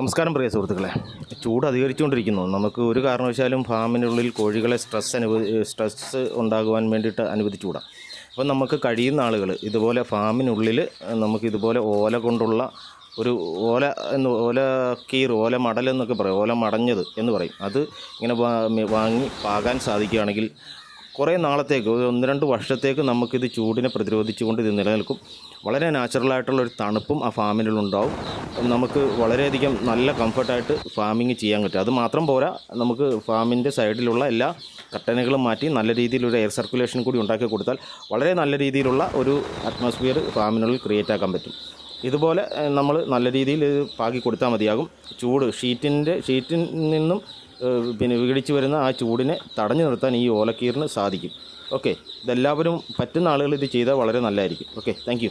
നമസ്കാരം പ്രിയ സുഹൃത്തുക്കളെ. ചൂട് അധികരിച്ചുകൊണ്ടിരിക്കുന്നു. നമുക്ക് ഒരു കാരണവശാലും ഫാമിനുള്ളിൽ കോഴികളെ സ്ട്രെസ് അനുവദി സ്ട്രെസ് ഉണ്ടാകുവാൻ വേണ്ടിയിട്ട് അനുവദിച്ചുകൂടാം. അപ്പോൾ നമുക്ക് കഴിയുന്ന ആളുകൾ ഇതുപോലെ ഫാമിനുള്ളിൽ നമുക്ക് ഇതുപോലെ ഓല കൊണ്ടുള്ള ഒരു ഓല എന്ന് ഓല കീർ ഓല മടൽ എന്നൊക്കെ പറയും. ഓല മടഞ്ഞത് എന്ന് പറയും. അത് ഇങ്ങനെ വാങ്ങി പാകാൻ സാധിക്കുകയാണെങ്കിൽ കുറേ നാളത്തേക്ക് ഒരു ഒന്ന് രണ്ട് വർഷത്തേക്ക് നമുക്കിത് ചൂടിനെ പ്രതിരോധിച്ചുകൊണ്ട് ഇത് നിലനിൽക്കും. വളരെ നാച്ചുറലായിട്ടുള്ളൊരു തണുപ്പും ആ ഫാമിനുണ്ടാവും നമുക്ക് വളരെയധികം നല്ല കംഫർട്ടായിട്ട് ഫാമിങ് ചെയ്യാൻ പറ്റും. അത് മാത്രം പോരാ നമുക്ക് ഫാമിന്റെ സൈഡിലുള്ള എല്ലാ കട്ടനുകളും മാറ്റി നല്ല രീതിയിലൊരു എയർ സർക്കുലേഷൻ കൂടി ഉണ്ടാക്കി കൊടുത്താൽ വളരെ നല്ല രീതിയിലുള്ള ഒരു അറ്റ്മോസ്ഫിയർ ഫാമിനുള്ളിൽ ക്രിയേറ്റ് ആക്കാൻ പറ്റും. ഇതുപോലെ നമ്മൾ നല്ല രീതിയിൽ പാകി കൊടുത്താൽ മതിയാകും. ചൂട് ഷീറ്റിന്റെ ഷീറ്റിൽ നിന്നും പിന്നെ വിഘടിച്ച് വരുന്ന ആ ചൂടിനെ തടഞ്ഞു നിർത്താൻ ഈ ഓലക്കീറിന് സാധിക്കും. ഓക്കെ ഇതെല്ലാവരും പറ്റുന്ന ആളുകൾ ഇത് ചെയ്താൽ വളരെ നല്ലതായിരിക്കും. Okay thank